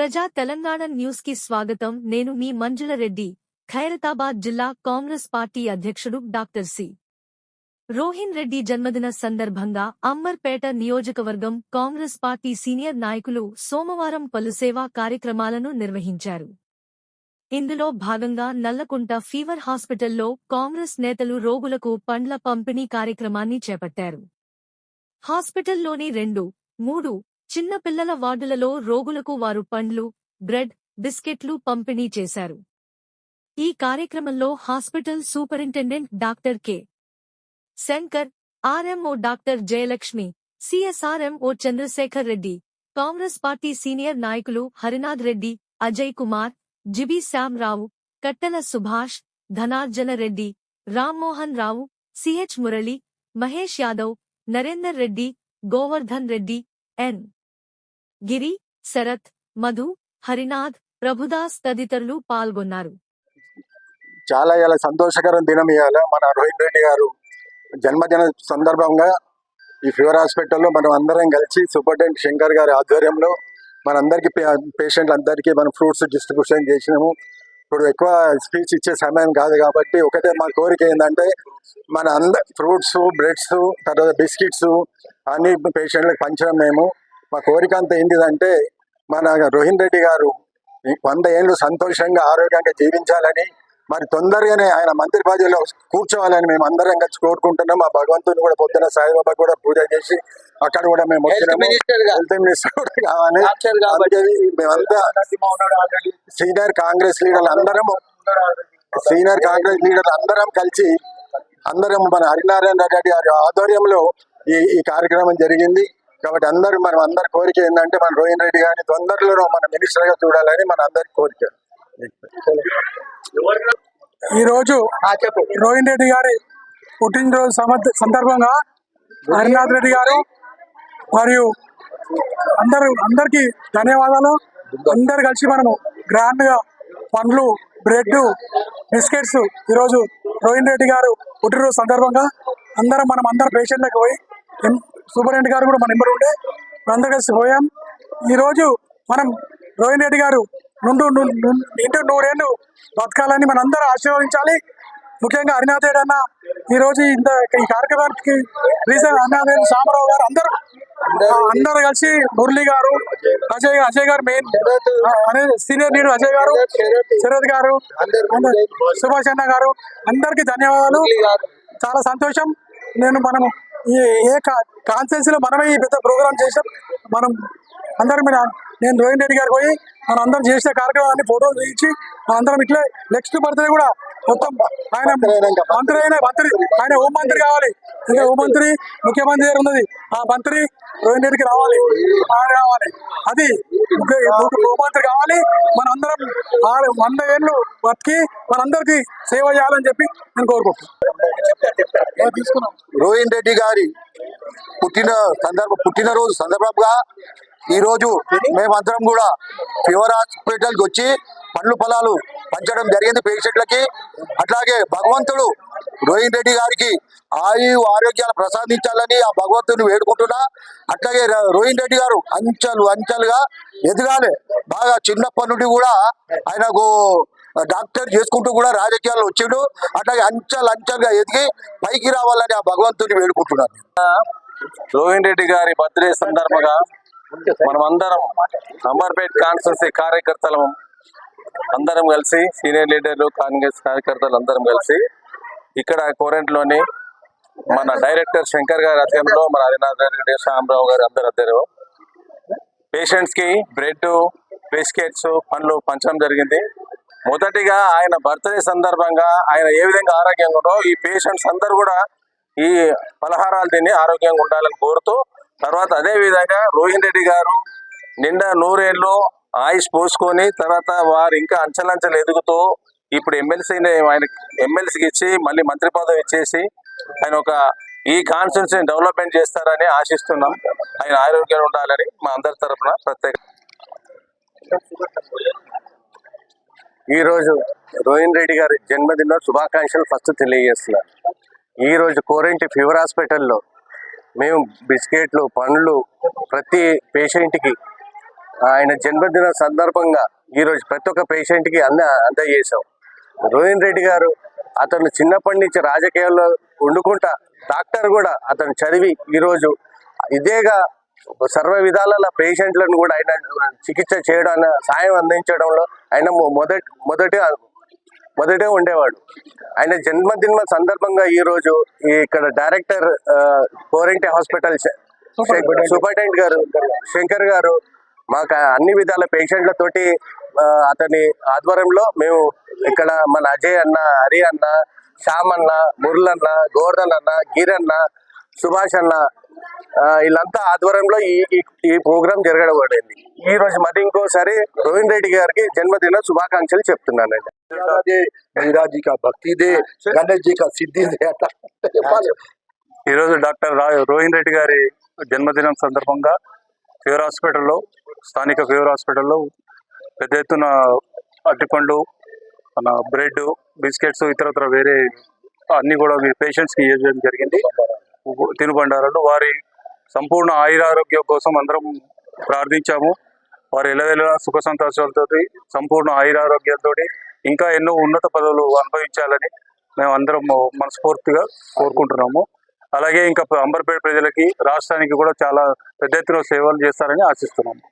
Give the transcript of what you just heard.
ప్రజా తెలంగాణ న్యూస్కి స్వాగతం. నేను మీ మంజుల రెడ్డి. ఖైరతాబాద్ జిల్లా కాంగ్రెస్ పార్టీ అధ్యక్షుడు డాక్టర్ సి. రోహిన్ రెడ్డి జన్మదిన సందర్భంగా అమ్మర్పేట నియోజకవర్గం కాంగ్రెస్ పార్టీ సీనియర్ నాయకులు సోమవారం పలు సేవా కార్యక్రమాలను నిర్వహించారు. ఇందులో భాగంగా నల్లకుంట ఫీవర్ హాస్పిటల్లో కాంగ్రెస్ నేతలు రోగులకు పండ్ల పంపిణీ కార్యక్రమాన్ని చేపట్టారు. హాస్పిటల్లోని రెండు మూడు చిన్న పిల్లల వార్డులలో రోగులకు వారు పండ్లు బ్రెడ్ బిస్కెట్లు పంపిణీ చేశారు. ఈ కార్యక్రమంలో hospital superintendent doctor K. Shankar RMO doctor Jayalakshmi CSRMO Chandrasekhar Reddy Congress party senior నాయకులు Harinath Reddy Ajay Kumar GB Shyamarao Kattela Subhash Dhanarjana Reddy Rammohan Rao CH Murali Mahesh Yadav Narender Reddy Govardhan Reddy N. Giri Sharath Madhu Harinath Prabhudas తదితరులు పాల్గొన్నారు. చాలా ఇలా సంతోషకరం దినం ఇవాళ మన రోహిత్ రెడ్డి గారు జన్మదిన సందర్భంగా ఈ ఫీవర్ హాస్పిటల్లో మనం అందరం కలిసి సూపరింటెండెంట్ శంకర్ గారి ఆధ్వర్యంలో మనందరికీ పేషెంట్ అందరికీ మనం ఫ్రూట్స్ డిస్ట్రిబ్యూషన్ చేసినాము. ఇప్పుడు ఎక్కువ స్పీచ్ ఇచ్చే సమయం కాదు కాబట్టి ఒకటే మా కోరిక ఏంటంటే మన అంద ఫ్రూట్స్ బ్రెడ్స్ తర్వాత బిస్కెట్స్ అన్ని పేషెంట్లకు పంచడం మేము. మా కోరిక అంతా ఏంటిదంటే మన రోహిన్ రెడ్డి గారు వంద ఏళ్ళు సంతోషంగా ఆరోగ్యంగా జీవించాలని మరి తొందరగానే ఆయన మంత్రి పదవిలో కూర్చోవాలని మేము అందరం కలిసి కోరుకుంటున్నాం. ఆ భగవంతుని కూడా పొద్దున సాయిబాబా కూడా పూజ చేసి అక్కడ కూడా మేము హెల్త్ మినిస్టర్ కూడా కావాలి. మేమంతా సీనియర్ కాంగ్రెస్ లీడర్లు అందరం సీనియర్ కాంగ్రెస్ లీడర్లు అందరం కలిసి అందరం మన హరినారాయణ రెడ్డి గారి ఆధ్వర్యంలో ఈ ఈ కార్యక్రమం జరిగింది. కాబట్టి అందరూ మనం అందరి కోరిక ఏంటంటే మన రోహిన్ రెడ్డి గారిని తొందరలో మన మినిస్టర్గా చూడాలని మన అందరి కోరిక. ఈ రోజు రోహిన్ రెడ్డి గారి పుట్టినరోజు సందర్భంగా హరినాథ్ రెడ్డి గారు మరియు అందరు అందరికి ధన్యవాదాలు. అందరు కలిసి మనము గ్రాండ్గా పండ్లు బ్రెడ్ బిస్కెట్స్ ఈరోజు రోహిన్ రెడ్డి గారు పుట్టినరోజు సందర్భంగా అందరం మనం అందరం పేషెంట్లకు పోయి సూపరింటెండెంట్ గారు కూడా మన నెంబర్ ఉండే అందరు కలిసి పోయాం. ఈరోజు మనం రోహిన్ రెడ్డి గారు నుండు ఇంటూ నూరేళ్ళు బతకాలని మన అందరూ ఆశీర్వదించాలి. ముఖ్యంగా అరుణాదేవి అన్న ఈ రోజు ఇంత ఈ కార్యక్రమానికి రీసెంట్ అరుణాదేవి రెడ్డి సామరావు గారు అందరూ అందరు అందరూ కలిసి మురళి గారు అజయ్ అజయ్ గారు మెయిన్ అనే సీనియర్ లీడర్ అజయ్ గారు శరత్ గారు సుభాష్ అన్న గారు అందరికీ ధన్యవాదాలు. చాలా సంతోషం. నేను మనము ఏ కాన్సెన్సీలో లో మనమే ఈ పెద్ద ప్రోగ్రామ్ చేసాం. మనం అందరం మీద నేను రోహిణ్ రెడ్డి గారికి పోయి మనం అందరం చేసిన కార్యక్రమాన్ని ఫోటోలు తీయించి అందరం ఇట్లే నెక్స్ట్ బర్త్డే కూడా మొత్తం ఆయన మంత్రి అయిన మంత్రి ఆయన హోం మంత్రి కావాలి. ఇంకా హోం మంత్రి ముఖ్యమంత్రి గారు ఉన్నది. ఆ మంత్రి రోహిన్ రెడ్డికి రావాలి. ఆయన రావాలి అది ముఖ్య- ముఖ్య- హోం మంత్రి కావాలి. మనందరం ఆరు వంద ఏళ్ళు బతికి మనందరికి సేవ చేయాలని చెప్పి నేను కోరుకుంటున్నాను. తీసుకున్నాం రోహిన్ రెడ్డి గారి పుట్టిన సందర్భ పుట్టినరోజు సందర్భంగా ఈ రోజు మేమందరం కూడా ఫీవర్ హాస్పిటల్కి వచ్చి పండ్లు పొలాలు పంచడం జరిగింది పేషెంట్లకి. అట్లాగే భగవంతుడు రోహిన్ రెడ్డి గారికి ఆయు ఆరోగ్యాలు ప్రసాదించాలని ఆ భగవంతుని వేడుకుంటున్నా. అట్లాగే రోహిన్ రెడ్డి గారు అంచెలు అంచెలుగా ఎదగాలి. బాగా చిన్నప్పటి నుండి కూడా ఆయనకు డాక్టర్ చేసుకుంటూ కూడా రాజకీయాల్లో వచ్చిండు. అట్లాగే అంచెలు అంచెలుగా ఎదిగి పైకి రావాలని ఆ భగవంతుని వేడుకుంటున్నాను. రోహిన్ రెడ్డి గారి బర్త్డే సందర్భంగా మనం అందరం అంబర్పేట్ కాన్స్టిట్యూన్సీ కార్యకర్తలం అందరం కలిసి సీనియర్ లీడర్లు కాంగ్రెస్ కార్యకర్తలు అందరం కలిసి ఇక్కడ కోరెంట్లోని మన డైరెక్టర్ శంకర్ గారి అధ్యయంలో మన హరినాథ్ రెడ్డి శ్యామరావు గారి అందరి అధ్యయనం పేషెంట్స్కి బ్రెడ్ బిస్కెట్స్ పండ్లు పంచడం జరిగింది. మొదటిగా ఆయన బర్త్డే సందర్భంగా ఆయన ఏ విధంగా ఆరోగ్యంగా ఉండో ఈ పేషెంట్స్ అందరూ కూడా ఈ పలహారాలు తిని ఆరోగ్యంగా ఉండాలని కోరుతూ తర్వాత అదే విధంగా రోహిన్ రెడ్డి గారు నిండా నూరేళ్ళు ఆయుష్ పోసుకొని తర్వాత వారు ఇంకా అంచెలంచెలు ఎదుగుతూ ఇప్పుడు ఎమ్మెల్సీని ఆయన ఎమ్మెల్సీకి ఇచ్చి మళ్ళీ మంత్రి పదవి ఇచ్చేసి ఆయన ఒక ఈ కాన్స్టిట్యూన్సీని డెవలప్మెంట్ చేస్తారని ఆశిస్తున్నాం. ఆయన ఆరోగ్యంగా ఉండాలని మా అందరి తరఫున ప్రత్యేక ఈరోజు రోహిన్ రెడ్డి గారి జన్మదిన శుభాకాంక్షలు ఫస్ట్ తెలియజేస్తున్నారు ఈ రోజు కోరంటి ఫీవర్ హాస్పిటల్లో మేము బిస్కెట్లు పండ్లు ప్రతి పేషెంట్కి ఆయన జన్మదిన సందర్భంగా ఈరోజు ప్రతి ఒక్క పేషెంట్కి అంద అందజేశాం. రోహిన్ రెడ్డి గారు అతను చిన్నప్పటి నుంచి రాజకీయాల్లో వండుకుంటా డాక్టర్ కూడా అతను చదివి ఈరోజు ఇదేగా సర్వ విధాల పేషెంట్లను కూడా ఆయన చికిత్స చేయడం సాయం అందించడంలో ఆయన మొదటి మొదటి మొదటే ఉండేవాడు. ఆయన జన్మదిన సందర్భంగా ఈ రోజు ఈ ఇక్కడ డైరెక్టర్ కోరెంటి హాస్పిటల్ సూపరింటెండెంట్ గారు శంకర్ గారు మాకు అన్ని విధాల పేషెంట్లతోటి అతని ఆధ్వర్యంలో మేము ఇక్కడ మన అజయ్ అన్న హరి అన్న శ్యామ్ అన్న మురళన్న గోర్ధన్ అన్న గిరన్న సుభాష్ అన్న వీళ్ళంతా ఆధ్వర్యంలో ఈ ఈ ప్రోగ్రాం జరగబడింది. ఈ రోజు మరి ఇంకోసారి రోహిన్ రెడ్డి గారికి జన్మదిన శుభాకాంక్షలు చెప్తున్నాను. అండి కా గణేష్ ఈరోజు డాక్టర్ రోహిన్ రెడ్డి గారి జన్మదినం సందర్భంగా ఫీవర్ హాస్పిటల్లో స్థానిక ఫీవర్ హాస్పిటల్లో పెద్ద ఎత్తున అరటిపండ్లు మన బ్రెడ్ బిస్కెట్స్ ఇతరత్ర వేరే అన్ని కూడా పేషెంట్స్కి ఇవ్వడం జరిగింది. తినుబండారాలు. వారి సంపూర్ణ ఆయురారోగ్యం కోసం అందరం ప్రార్థించాము. వారు ఎలవెల సుఖ సంతోషాలతో సంపూర్ణ ఆయురారోగ్యంతో ఇంకా ఎన్నో ఉన్నత పదవులు అనుభవించాలని మేము అందరం మనస్ఫూర్తిగా కోరుకుంటున్నాము. అలాగే ఇంకా అంబర్పేట ప్రజలకి రాష్ట్రానికి కూడా చాలా పెద్ద ఎత్తున సేవలు చేస్తారని ఆశిస్తున్నాము.